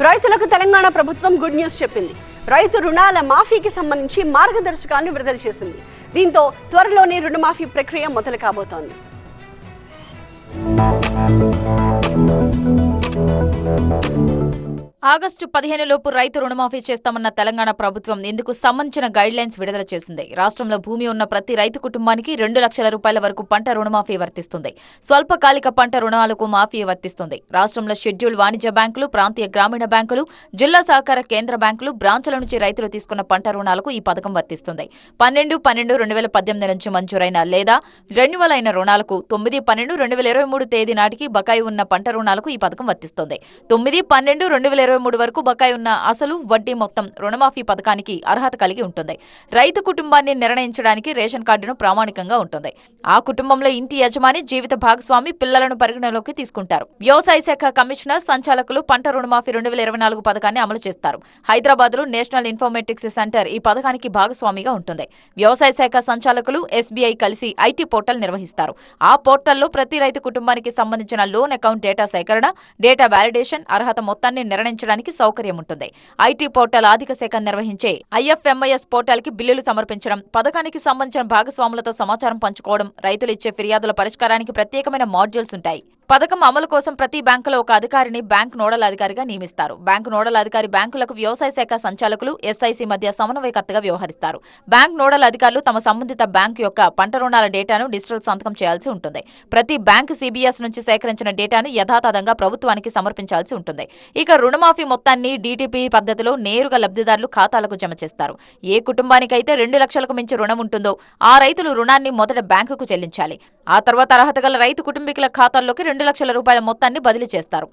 రైతులకు తెలంగాణ ప్రభుత్వం good news చెప్పింది. రైతు రుణాల మాఫీకి సంబంధించి మార్గదర్శకాలను విడుదల చేసింది. దీంతో త్వరలోనే రుణమాఫీ ప్రక్రియ మొదలు కాబోతోంది. ఆగస్టు పదిహేను లోపు రైతు రుణమాఫీ చేస్తామన్న తెలంగాణ ప్రభుత్వం ఇందుకు సంబంధించిన గైడ్ లైన్స్ విడుదల చేసింది. రాష్ట్రంలో భూమి ఉన్న ప్రతి రైతు కుటుంబానికి రెండు లక్షల రూపాయల వరకు పంట రుణమాఫీ వర్తిస్తుంది. స్వల్పకాలిక పంట రుణాలకు మాఫీ వర్తిస్తుంది. రాష్ట్రంలో షెడ్యూల్ వాణిజ్య బ్యాంకులు ప్రాంతీయ గ్రామీణ బ్యాంకులు జిల్లా సహకార కేంద్ర బ్యాంకులు బ్రాంచుల నుంచి రైతులు తీసుకున్న పంట రుణాలకు ఈ పథకం వర్తిస్తుంది. పన్నెండు పన్నెండు రెండు వేల పద్దెనిమిది నుంచి మంజూరైన లేదా రెన్యువల్ అయిన రుణాలకు తొమ్మిది పన్నెండు రెండు వేల ఇరవై మూడు తేదీ నాటికి బకాయి ఉన్న పంట రుణాలకు ఈ పథకం వర్తిస్తుంది. తొమ్మిది పన్నెండు రెండు వేల ఇరవై మూడు వరకు బకాయి ఉన్న అసలు వడ్డీ మొత్తం రుణమాఫీ పథకానికి అర్హత కలిగి ఉంటుంది. రైతు కుటుంబాన్ని నిర్ణయించడానికి రేషన్ కార్డును ప్రామాణికంగా ఉంటుంది. ఆ కుటుంబంలో ఇంటి యజమాని జీవిత భాగస్వామి పిల్లలను పరిగణలోకి తీసుకుంటారు. వ్యవసాయ శాఖ కమిషనర్ సంచాలకులు పంట రుణమాఫీ రెండు వేల ఇరవై నాలుగు పథకాన్ని అమలు చేస్తారు. హైదరాబాద్లో నేషనల్ ఇన్ఫర్మేటిక్స్ సెంటర్ ఈ పథకానికి భాగస్వామిగా ఉంటుంది. వ్యవసాయ శాఖ సంచాలకులు ఎస్బీఐ కలిసి ఐటీ పోర్టల్ నిర్వహిస్తారు. ఆ పోర్టల్లో ప్రతి రైతు కుటుంబానికి సంబంధించిన లోన్ అకౌంట్ డేటా సేకరణ డేటా వ్యాలిడేషన్ అర్హత మొత్తాన్ని నిర్ణయించడానికి సౌకర్యం ఉంటుంది. ఐటీ పోర్టల్ ఆర్థిక శాఖ నిర్వహించే ఐఎఫ్ఎంఐఎస్ పోర్టల్కి బిల్లులు సమర్పించడం పథకానికి సంబంధించిన భాగస్వాములతో సమాచారం పంచుకోవడం రైతులు ఇచ్చే ఫిర్యాదుల పరిష్కారానికి ప్రత్యేకమైన మాడ్యూల్స్ ఉంటాయి. పథకం అమలు కోసం ప్రతి బ్యాంకులో ఒక అధికారిని బ్యాంక్ నోడల్ అధికారిగా నియమిస్తారు. బ్యాంకు నోడల్ అధికారి బ్యాంకులకు వ్యవసాయ శాఖ సంచాలకులు ఎస్ఐసి మధ్య సమన్వయకర్తగా వ్యవహరిస్తారు. బ్యాంక్ నోడల్ అధికారులు తమ సంబంధిత బ్యాంకు యొక్క పంట రుణాల డేటాను డిజిటల్ సంతకం చేయాల్సి ఉంటుంది. ప్రతి బ్యాంకు సిబిఎస్ నుంచి సేకరించిన డేటాను యథాతథంగా ప్రభుత్వానికి సమర్పించాల్సి ఉంటుంది. ఇక రుణమాఫీ మొత్తాన్ని డీటీపీ పద్ధతిలో నేరుగా లబ్ధిదారులు ఖాతాలకు జమ చేస్తారు. ఏ కుటుంబానికైతే రెండు లక్షలకు మించి రుణం ఉంటుందో ఆ రైతులు రుణాన్ని మొదట బ్యాంకుకు చెల్లించాలి. ఆ తర్వాత అర్హత గల రైతు కుటుంబీకుల ఖాతాల్లోకి రెండు లక్షల రూపాయల మొత్తాన్ని బదిలీ చేస్తారు.